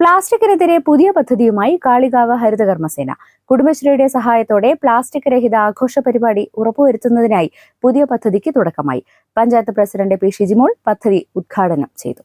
പ്ലാസ്റ്റിക്കിനെതിരെ പുതിയ പദ്ധതിയുമായി കാളികാവ് ഹരിതകർമ്മസേന. കുടുംബശ്രീയുടെ സഹായത്തോടെ പ്ലാസ്റ്റിക് രഹിത ആഘോഷ പരിപാടി ഉറപ്പുവരുത്തുന്നതിനായി പുതിയ പദ്ധതിക്ക് തുടക്കമായി. പഞ്ചായത്ത് പ്രസിഡന്റ് പി ഷിജിമോൾ പദ്ധതി ഉദ്ഘാടനം ചെയ്തു.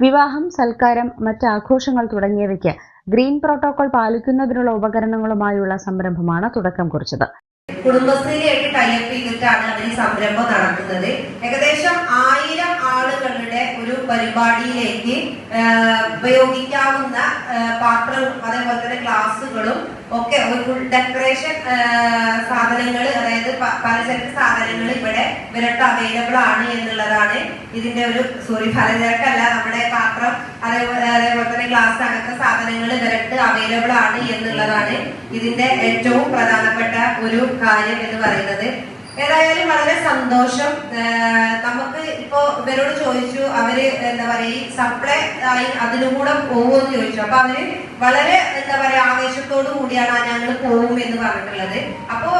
വിവാഹം സൽക്കാരം മറ്റ് ആഘോഷങ്ങൾ തുടങ്ങിയവയ്ക്ക് ഗ്രീൻ പ്രോട്ടോകോൾ പാലിക്കുന്നതിനുള്ള ഉപകരണങ്ങളുമായുള്ള സംരംഭമാണ് തുടക്കം കുറിച്ചത്. കുടുംബശ്രീയായിട്ട് ടൈപ്പ് ചെയ്തിട്ടാണ് അവർ ഈ സംരംഭം നടത്തുന്നത് ഏകദേശം ആയിരം പരിപാടിയിലേക്ക് ഉപയോഗിക്കാവുന്ന പാത്രവും അതേപോലെ തന്നെ ഗ്ലാസ്സുകളും ഒക്കെ ഒരു ഫുൾ ഡെക്കറേഷൻ സാധനങ്ങൾ അതായത് പലചരക്ക് സാധനങ്ങൾ ഇവിടെ ഇവരൊട്ട് അവൈലബിൾ ആണ് എന്നുള്ളതാണ് ഇതിന്റെ ഒരു സോറി പലചരക്കല്ല നമ്മുടെ പാത്രം അതേപോലെ അതേപോലെ തന്നെ ഗ്ലാസ് അങ്ങനത്തെ സാധനങ്ങൾ ഇവരട്ട് അവൈലബിൾ ആണ് എന്നുള്ളതാണ് ഇതിന്റെ ഏറ്റവും പ്രധാനപ്പെട്ട ഒരു കാര്യം എന്ന് പറയുന്നത്. ഏതായാലും വളരെ സന്തോഷം. നമുക്ക് ഇപ്പോ ഇവരോട് ചോദിച്ചു അവർ എന്താ പറയാ ഈ സപ്ലൈ ആയി അതിലും കൂടെ പോകുമെന്ന് ചോദിച്ചു. അപ്പൊ അവർ വളരെ എന്താ പറയാ ആവേശത്തോടു കൂടിയാണ് ഞങ്ങൾ പോകും എന്ന് പറഞ്ഞിട്ടുള്ളത്. അപ്പോ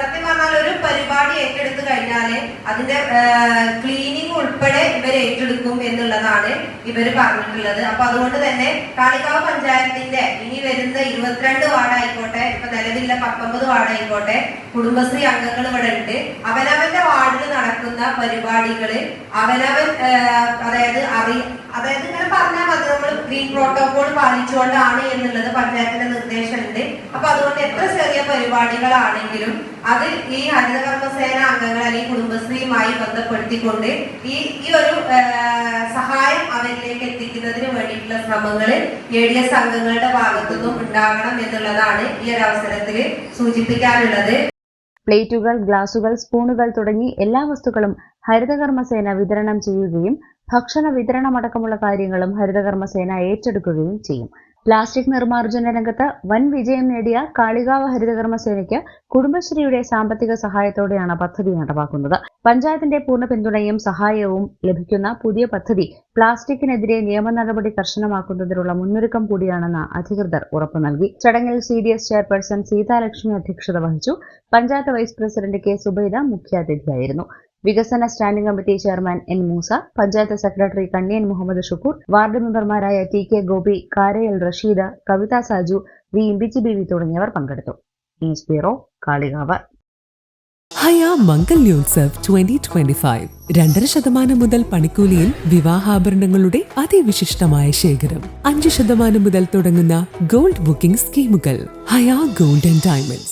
സത്യം പറഞ്ഞാൽ ഒരു പരിപാടി ഏറ്റെടുത്തു കഴിഞ്ഞാൽ അതിന്റെ ക്ലീനിങ് ഉൾപ്പെടെ ഇവർ ഏറ്റെടുക്കും എന്നുള്ളതാണ് ഇവർ പറഞ്ഞിട്ടുള്ളത്. അപ്പൊ അതുകൊണ്ട് തന്നെ കാളിക്കാവ് പഞ്ചായത്തിന്റെ ഇനി വരുന്ന ഇരുപത്തിരണ്ട് വാർഡായിക്കോട്ടെ ഇപ്പൊ നിലവിലുള്ള പത്തൊമ്പത് വാർഡായിക്കോട്ടെ കുടുംബശ്രീ അംഗങ്ങൾ ഇവിടെ ഉണ്ട്. അവനവന്റെ വാർഡിൽ നടക്കുന്ന പരിപാടികളിൽ അവനവൻ അതായത് അറി അതായത് ഇങ്ങനെ പറഞ്ഞാൽ മതി. നമ്മൾ ഗ്രീൻ പ്രോട്ടോകോൾ പാലിച്ചുകൊണ്ടാണ് എന്നുള്ളത് പഞ്ചായത്തിന്റെ നിർദ്ദേശമുണ്ട്. അപ്പൊ അതുകൊണ്ട് എത്ര ചെറിയ പരിപാടികളാണെങ്കിലും അത് ഈ ഹരിതകർമ്മസേന അംഗങ്ങൾ അല്ലെങ്കിൽ കുടുംബശ്രീയുമായി ബന്ധപ്പെടുത്തിക്കൊണ്ട് ഈ ഈ ഒരു സഹായം അവരിലേക്ക് എത്തിക്കുന്നതിന് വേണ്ടിയിട്ടുള്ള ശ്രമങ്ങൾ എ ഡി എസ് അംഗങ്ങളുടെ ഭാഗത്തുനിന്നും ഉണ്ടാകണം എന്നുള്ളതാണ് ഈ ഒരു അവസരത്തിൽ സൂചിപ്പിക്കാനുള്ളത്. പ്ലേറ്റുകൾ ഗ്ലാസുകൾ സ്പൂണുകൾ തുടങ്ങി എല്ലാ വസ്തുക്കളും ഹരിതകർമ്മസേന വിതരണം ചെയ്യുകയും ഭക്ഷണ വിതരണമടക്കമുള്ള കാര്യങ്ങളും ഹരിതകർമ്മസേന ഏറ്റെടുക്കുകയും ചെയ്യും. പ്ലാസ്റ്റിക് നിർമ്മാർജന രംഗത്ത് വൻ വിജയം നേടിയ കാളികാവ് ഹരിതകർമ്മസേനയ്ക്ക് കുടുംബശ്രീയുടെ സാമ്പത്തിക സഹായത്തോടെയാണ് പദ്ധതി നടപ്പാക്കുന്നത്. പഞ്ചായത്തിന്റെ പൂർണ പിന്തുണയും സഹായവും ലഭിക്കുന്ന പുതിയ പദ്ധതി പ്ലാസ്റ്റിക്കിനെതിരെ നിയമ നടപടി കർശനമാക്കുന്നതിനുള്ള മുന്നൊരുക്കം കൂടിയാണെന്ന് അധികൃതർ ഉറപ്പു നൽകി. ചടങ്ങിൽ C D S chairperson Seethalakshmi അധ്യക്ഷത വഹിച്ചു. Panchayat vice president K Zubaida മുഖ്യാതിഥിയായിരുന്നു. വികസന standing committee chairman N Moosa panchayat secretary Kanniyan Muhammad Shukkur ward മെമ്പർമാരായ T K Gopi Karayal Rasheeda Kavitha Saju V Imbichi Bivi തുടങ്ങിയവർ പങ്കെടുത്തു. News bureau Kalikavu. ഹയാ മംഗല്യോത്സവ് twenty twenty five രണ്ടര ശതമാനം മുതൽ പണിക്കൂലിയിൽ വിവാഹാഭരണങ്ങളുടെ അതിവിശിഷ്ടമായ ശേഖരം. അഞ്ച് ശതമാനം മുതൽ തുടങ്ങുന്ന ഗോൾഡ് ബുക്കിംഗ് സ്കീമുകൾ. ഹയാ ഗോൾഡ് ആൻഡ് ഡയമണ്ട്സ്.